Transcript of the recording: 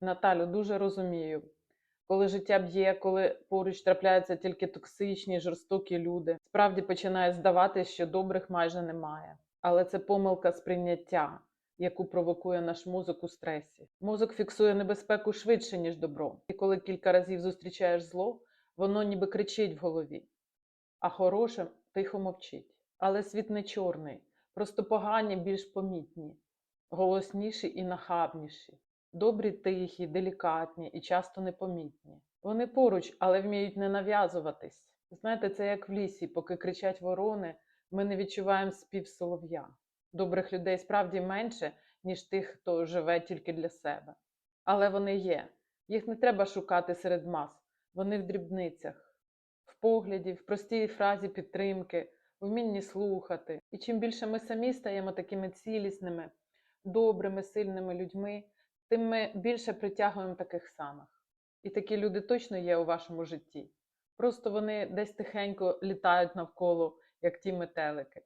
Наталю, дуже розумію. Коли життя б'є, коли поруч трапляються тільки токсичні, жорстокі люди, справді починає здаватися, що добрих майже немає. Але це помилка сприйняття, яку провокує наш мозок у стресі. Мозок фіксує небезпеку швидше, ніж добро. І коли кілька разів зустрічаєш зло, воно ніби кричить в голові, а хороше тихо мовчить. Але світ не чорний, просто погані більш помітні, голосніші і нахабніші. Добрі, тихі, делікатні і часто непомітні. Вони поруч, але вміють не нав'язуватись. Знаєте, це як в лісі, поки кричать ворони, ми не відчуваємо спів солов'я. Добрих людей справді менше, ніж тих, хто живе тільки для себе. Але вони є. Їх не треба шукати серед мас. Вони в дрібницях, в погляді, в простій фразі підтримки, вмінні слухати. І чим більше ми самі стаємо такими цілісними, добрими, сильними людьми, тим ми більше притягуємо таких самих. І такі люди точно є у вашому житті. Просто вони десь тихенько літають навколо, як ті метелики.